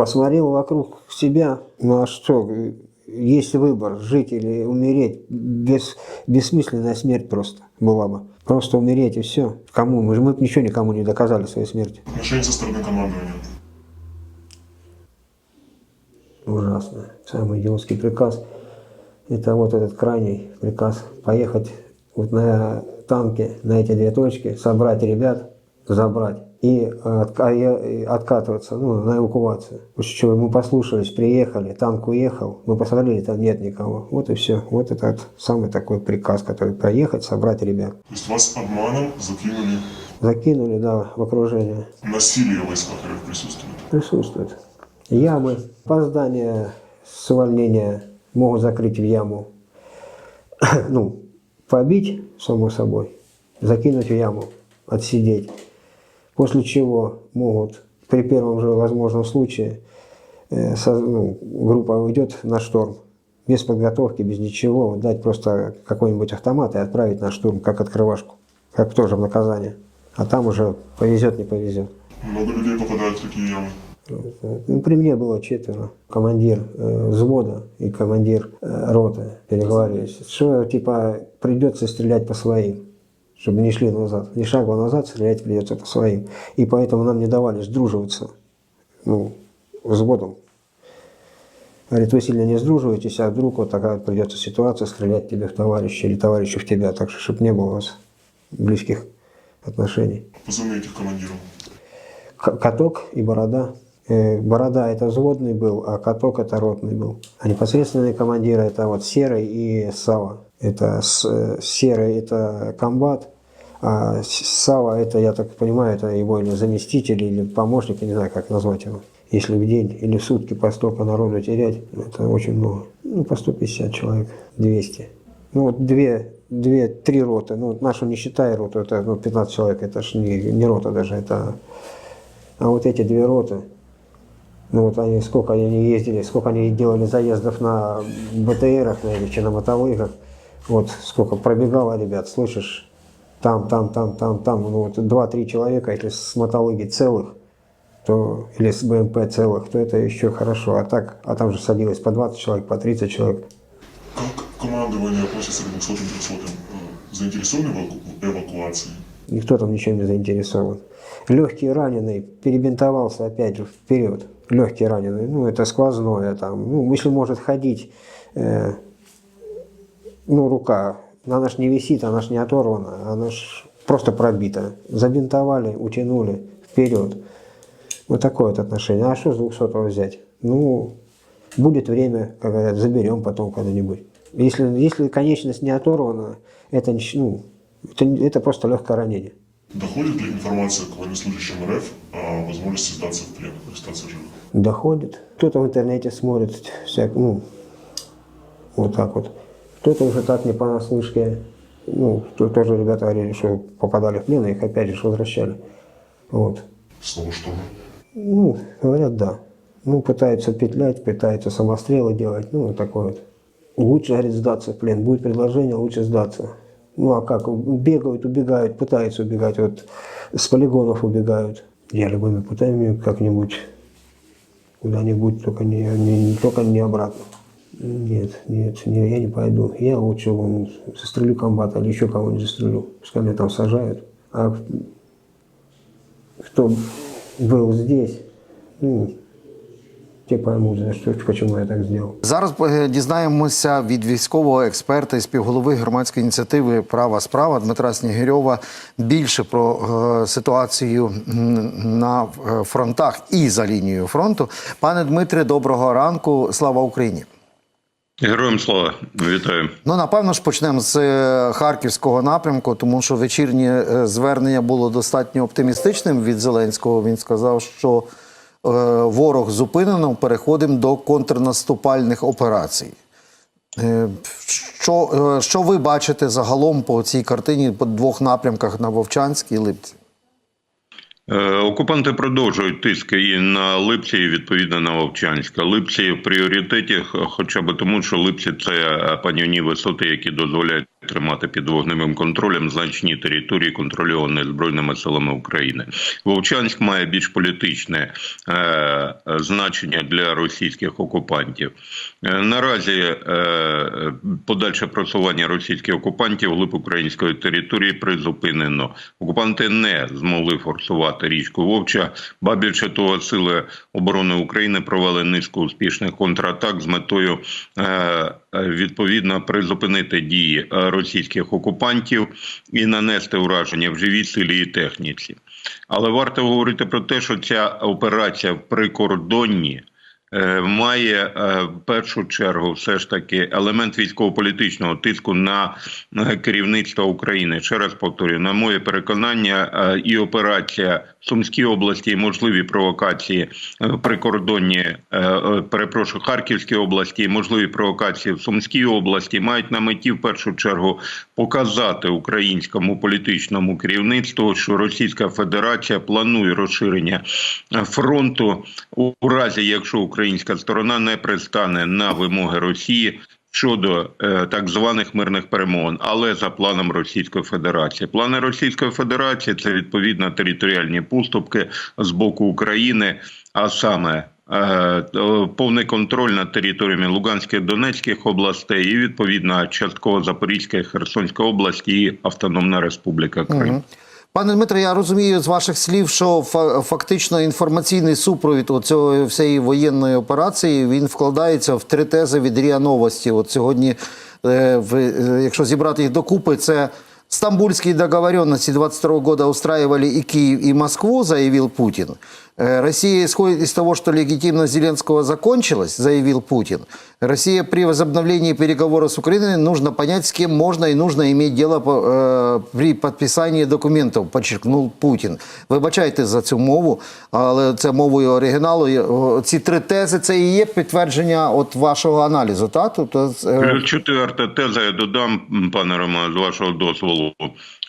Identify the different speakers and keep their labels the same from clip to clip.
Speaker 1: Посмотрел вокруг себя, ну а что, есть выбор, жить или умереть, без, бессмысленная смерть просто была бы. Просто умереть и все. Кому? Мы же мы ничего никому не доказали своей смерти.
Speaker 2: Отношения со стороны командования.
Speaker 1: Ужасно. Самый идиотский приказ. Это вот этот крайний приказ. Поехать вот на танке, на эти две точки, собрать ребят, забрать и отка- и откатываться ну, на эвакуацию. После чего мы послушались, приехали, танк уехал, мы посмотрели, там нет никого. Вот и все. Вот этот самый такой приказ, который проехать, собрать ребят.
Speaker 2: То есть вас обманом закинули
Speaker 1: Закинули, да, в окружение.
Speaker 2: насилие в войсках присутствует.
Speaker 1: Присутствует. Ямы, опоздание с увольнения могут закрыть в яму. Ну, побить, само собой, закинуть в яму, отсидеть. После чего могут при первом же возможном случае э, со- ну, группа уйдет на шторм. Без подготовки, без ничего, дать просто какой-нибудь автомат и отправить на штурм, как открывашку, как тоже в наказание. А там уже повезет, не повезет.
Speaker 2: Много людей попадают в такие ямы.
Speaker 1: Ну, при мне было четверо. Командир э, взвода и командир э, роты переговорились. Что, типа, придется стрелять по своим, чтобы не шли назад. Ни шагу назад стрелять придется по своим. И поэтому нам не давали сдруживаться ну, взводом. Говорит, вы сильно не сдруживаетесь, а вдруг вот такая придется ситуация, стрелять тебе в товарища или товарищу в тебя. Так что, чтобы не было у вас близких отношений.
Speaker 2: Позывные этих командиров.
Speaker 1: Каток и Борода. Э, Борода это взводный был, а Каток это ротный был. А непосредственные командиры это вот Серый и Сава. Это э, Серый это комбат, а Сава это, я так понимаю, это его или заместитель, или помощник, я не знаю, как назвать его. Если в день или в сутки по столько народу терять, это очень много. Ну, по 150 человек, 200. Ну, вот две, две, три роты. Ну, нашу не считая роту, это ну, 15 человек, это ж не, не рота даже, это а вот эти две роты, ну вот они, сколько они ездили, сколько они делали заездов на БТРах, на этих, на мотовых, вот сколько пробегало ребят, слышишь, там, там, там, там, там, ну вот два-три человека, если с мотологи целых, то, или с БМП целых, то это еще хорошо, а так, а там же садилось по 20 человек, по 30 человек.
Speaker 2: Как командование относится к 200 300 Заинтересованы в эвакуации?
Speaker 1: Никто там ничем не заинтересован. Легкий раненый перебинтовался опять же вперед. Легкий раненый, ну это сквозное там. Ну, если может ходить, э, ну рука, она ж не висит, она ж не оторвана, она ж просто пробита. Забинтовали, утянули вперед. Вот такое вот отношение. А что с 200 взять? Ну, будет время, как говорят, заберем потом когда-нибудь. Если, если конечность не оторвана, это, ну, это, это просто легкое ранение.
Speaker 2: Доходит ли информация к военнослужащим РФ о возможности сдаться в плен, остаться живым?
Speaker 1: Доходит. Кто-то в интернете смотрит, всяк, ну, вот так вот. Кто-то уже так не понаслышке. Ну, то- тоже ребята говорили, что попадали в плен, и их опять же возвращали. Вот.
Speaker 2: Снова что?
Speaker 1: Ну, говорят, да. Ну, пытаются петлять, пытаются самострелы делать, ну, такое вот. Лучше, говорит, сдаться в плен. Будет предложение, лучше сдаться. Ну, а как? Бегают, убегают, пытаются убегать. Вот с полигонов убегают. Я любыми путями как-нибудь куда-нибудь, только не, не- только не обратно. Нет, нет, не, я не пойду. Я лучше вон, застрелю комбата или еще кого-нибудь застрелю. Пускай меня там сажают. А кто был здесь, ну, те поймут, за что, почему я так сделал.
Speaker 3: Зараз е, дізнаємося від військового експерта і співголови громадської ініціативи Права справа Дмитра Снігирьова більше про е, ситуацію на е, фронтах і за лінією фронту. Пане Дмитре, доброго ранку. Слава Україні!
Speaker 4: Героям слава, вітаю.
Speaker 3: Ну, напевно ж, почнемо з е, харківського напрямку, тому що вечірнє е, звернення було достатньо оптимістичним від Зеленського. Він сказав, що е, ворог зупинено, переходимо до контрнаступальних операцій. Що, що ви бачите загалом по цій картині по двох напрямках на Вовчанській і Липці?
Speaker 4: Е, Окупанти продовжують тиск і на Липці, і відповідно на Вовчанська. Липці в пріоритеті, хоча б тому, що Липці це е, панівні висоти, які дозволяють тримати під вогневим контролем значні території, контрольовані збройними силами України. Вовчанськ має більш політичне е, значення для російських окупантів. Е, наразі е, подальше просування російських окупантів глиб української території призупинено. Окупанти не змогли форсувати річку Вовча. Ба більше того, сили оборони України провели низку успішних контратак з метою е, е, відповідно призупинити дії е, російських окупантів і нанести ураження в живій силі і техніці. Але варто говорити про те, що ця операція в прикордонні має е, в першу чергу все ж таки елемент військово-політичного тиску на е, керівництво України. Ще раз повторюю, на моє переконання, е, і операція в Сумській області, і можливі провокації е, прикордонні, е, е, перепрошую, Харківській області, і можливі провокації в Сумській області мають на меті в першу чергу показати українському політичному керівництву, що Російська Федерація планує розширення е, фронту у разі, якщо українська сторона не пристане на вимоги Росії. Щодо е, так званих мирних перемовин, але за планом Російської Федерації, плани Російської Федерації це відповідно територіальні поступки з боку України, а саме е, повний контроль над територіями Луганської Донецьких областей і відповідно частково Запорізької Херсонської області і Автономна Республіка Крим.
Speaker 3: Пане Дмитре, я розумію з ваших слів, що фа- фактично інформаційний супровід оцього всієї воєнної операції він вкладається в три тези від РІА Новості. От сьогодні, е, е, якщо зібрати їх докупи, це стамбульські договоренності 22 года устраивали і Київ, і Москву, заявив Путин. Э, Россия исходит из того, что легитимность Зеленского закончилась, заявил Путин. Россия при возобновлении переговоров с Украиной нужно понять, с кем можно и нужно иметь дело э, при підписанні документів, подчеркнув Путін. Вибачайте за цю мову, але це мовою оригіналу. Ці три тези це і є підтвердження от вашого аналізу. Так? Тобто, е,
Speaker 4: четверта теза, я додам, пане Романе, з вашого дозволу.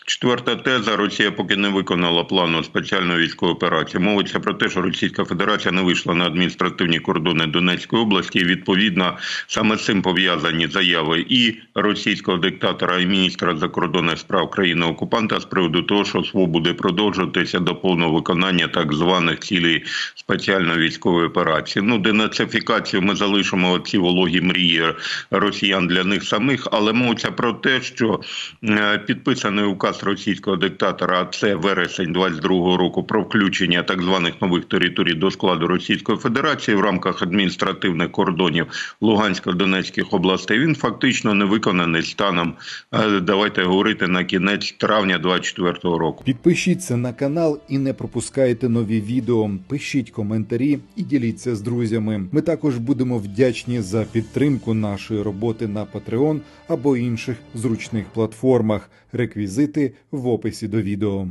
Speaker 4: Четверта теза: Росія поки не виконала плану спеціальної військової операції. Мовиться про те, що Російська Федерація не вийшла на адміністративні кордони Донецької області. І відповідно саме з цим пов'язані заяви і російського диктатора, і міністра закордонних справ країни окупанта з приводу того, що СВО буде продовжуватися до повного виконання так званих цілей спеціальної військової операції. Ну, денацифікацію ми залишимо ці вологі мрії росіян для них самих, але мовиться про те, що е, підписаний указ російського диктатора, а це вересень 22-го року, про включення так званих нових територій до складу Російської Федерації в рамках адміністративних кордонів Лугансько-Донецьких областей. Він фактично не виконаний станом. е, Давайте говорити на кінець травня 24-го року.
Speaker 5: Підпишіться на канал і не пропускайте нові відео. Пишіть коментарі і діліться з друзями. Ми також будемо вдячні за підтримку нашої роботи на Patreon або інших зручних платформах. Реквізити в описі до відео.